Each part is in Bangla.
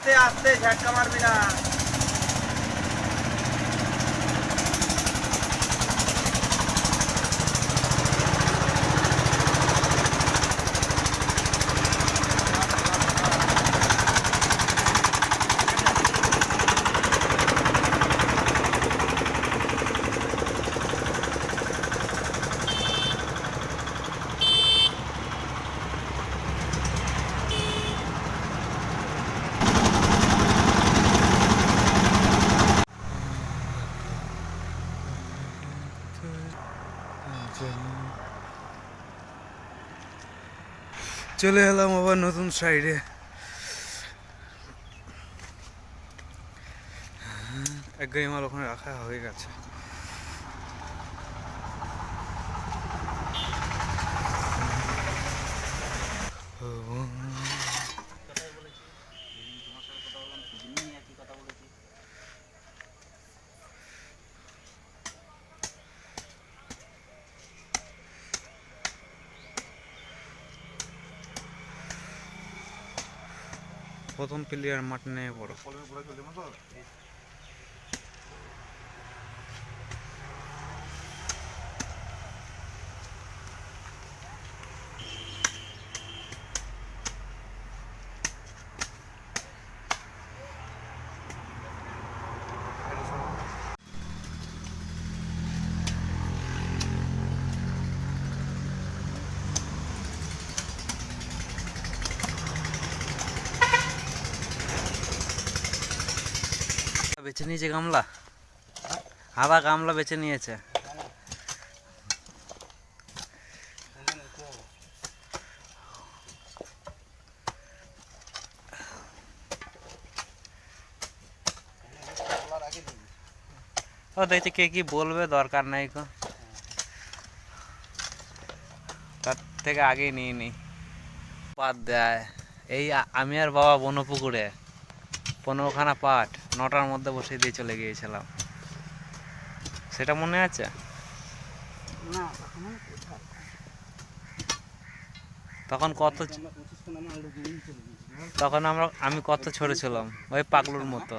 আস্তে আস্তে ঝাটকা মারবি না। চলে এলাম আবার নতুন সাইডে। এক গাড়ি মাল ওখানে রাখা হয়ে গেছে। প্রথম প্লেয়ার মাঠ নেমে পড়ো। বেছে নিয়েছে গামলা? আদা গামলা বেছে নিয়েছে। ও, দেখছি কে কি বলবে, দরকার নাই কো তার থেকে আগেই নিয়ে নি। পাত দেয়। এই আমি আর বাবা বনপুকুরে। পনেরোখানা পাট। নটার মধ্যে বসে দিয়ে চলে গিয়েছিলাম। সেটা মনে আছে? তখন কত তখন আমরা আমি কত ছোট ছিলাম? ওই পাগলুর মতো।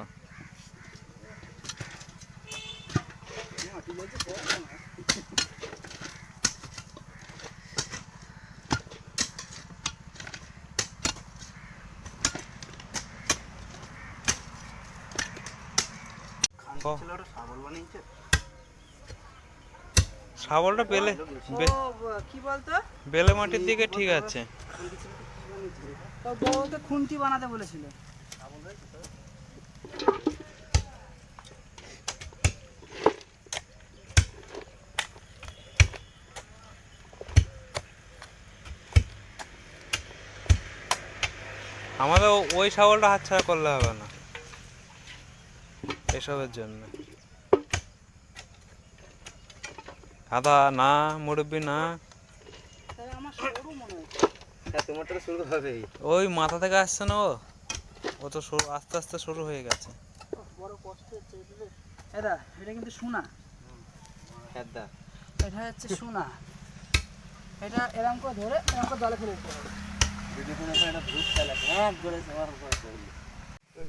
শাবল বানিয়েছে। শাবলটা বেলে কি বলতো? বেলে মাটির দিকে ঠিক আছে। তো বউকে খুন্তি বানাতে বলেছিল। আমাদের ওই শাবলটা হাতছাড়া করলে হবে না। এসবের জন্য। আদা না মুরব্বি না। মনে হ্যাঁ তোমারটা তো শুরু হবেই। ওই মাথা থেকে আসছে না ও। ও তো শুরু আস্তে আস্তে শুরু হয়ে গেছে। বড় কষ্ট হচ্ছে এটাতে। এটা কিন্তু সোনা। হ্যাঁ এটা হচ্ছে সোনা। এটা এরকম করে ধরে এরকম করে জলে ফেলে দিতে হবে। ভিডিও করে একটা ভূত খেলা হ্যাঁ করে আমার উপর করলি এ,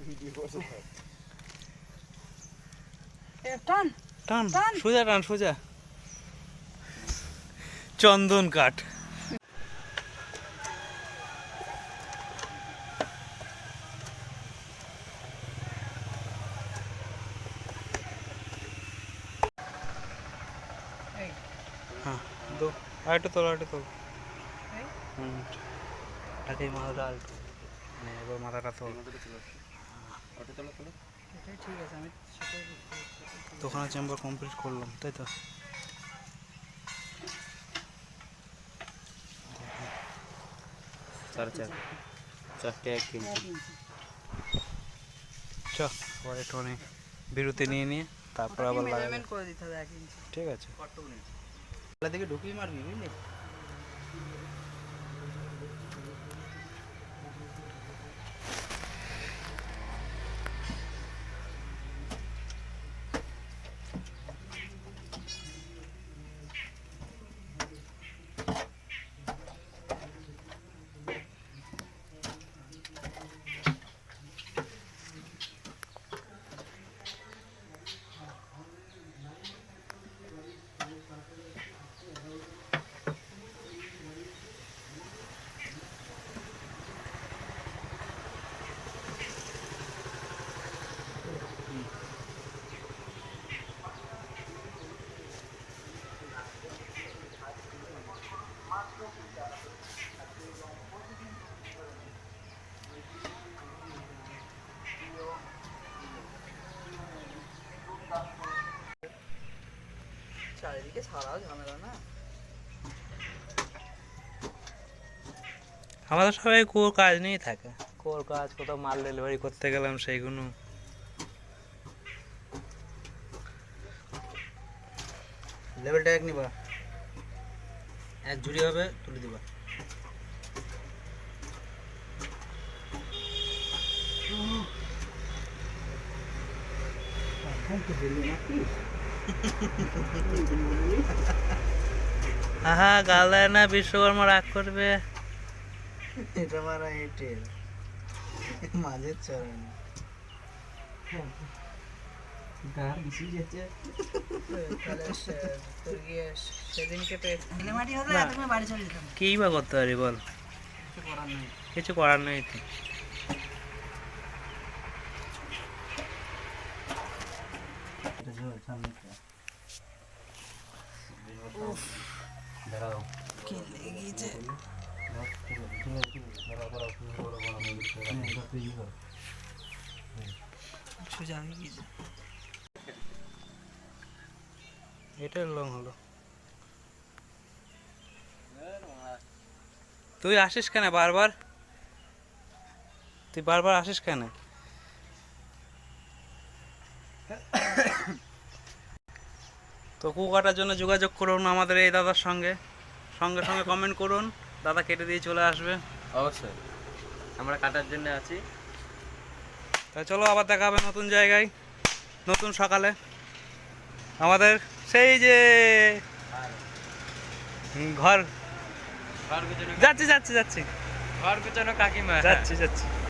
টান। টান টান। সোজা টান সোজা। চন্দন কাঠ। এই। হ্যাঁ দো আর একটু তোলো আর তোলো। হুম আগে মাথাটা আর মানে এবার মাথাটা তোল। এটাই ঠিক আছে আমি সেটাই তো ওখানে চেম্বার কমপ্লিট করলাম তাই তো? চার চার। চারটে এক কিনছি। চ আবার একটুখানি বিরতি নিয়ে নিয়ে তারপর আবার লাগাবো। মেজারমেন্ট করে দিতে হবে এক ইঞ্চি। ঠিক আছে। তাহলে দিকে ঢুকিয়ে মারবি বুঝলি? চারিদিকে ছাড়াও ঝামেলা না আমাদের সবাই কোর কাজ নিয়েই থাকে। কোর কাজ কোথাও মাল ডেলিভারি করতে গেলাম সেইগুলো লেভেলটা এক নিবা। এক ঝুড়ি হবে তুলে দিবা। আহা গাল না বিশ্বকর্মা রাগ করবে। এটা মারা এটেল মাঝের চরণ। কি বা করতে পারি বল? কিছু করার নেই। কিছু করার নেই এটা লং হলো। তুই আসিস কেন বারবার? তুই বারবার আসিস কেন? তো কু কাটার জন্য যোগাযোগ করুন আমাদের এই দাদার সঙ্গে। সঙ্গে সঙ্গে কমেন্ট করুন। দাদা কেটে দিয়ে চলে আসবে। অবশ্যই। আমরা কাটার জন্য আছি। তা চলো আবার দেখা হবে নতুন জায়গায় নতুন সকালে। আমাদের সেই যে ঘর। ঘর যাচ্ছি যাচ্ছি যাচ্ছি। ঘর পিছনে কাকিমা যাচ্ছি যাচ্ছি।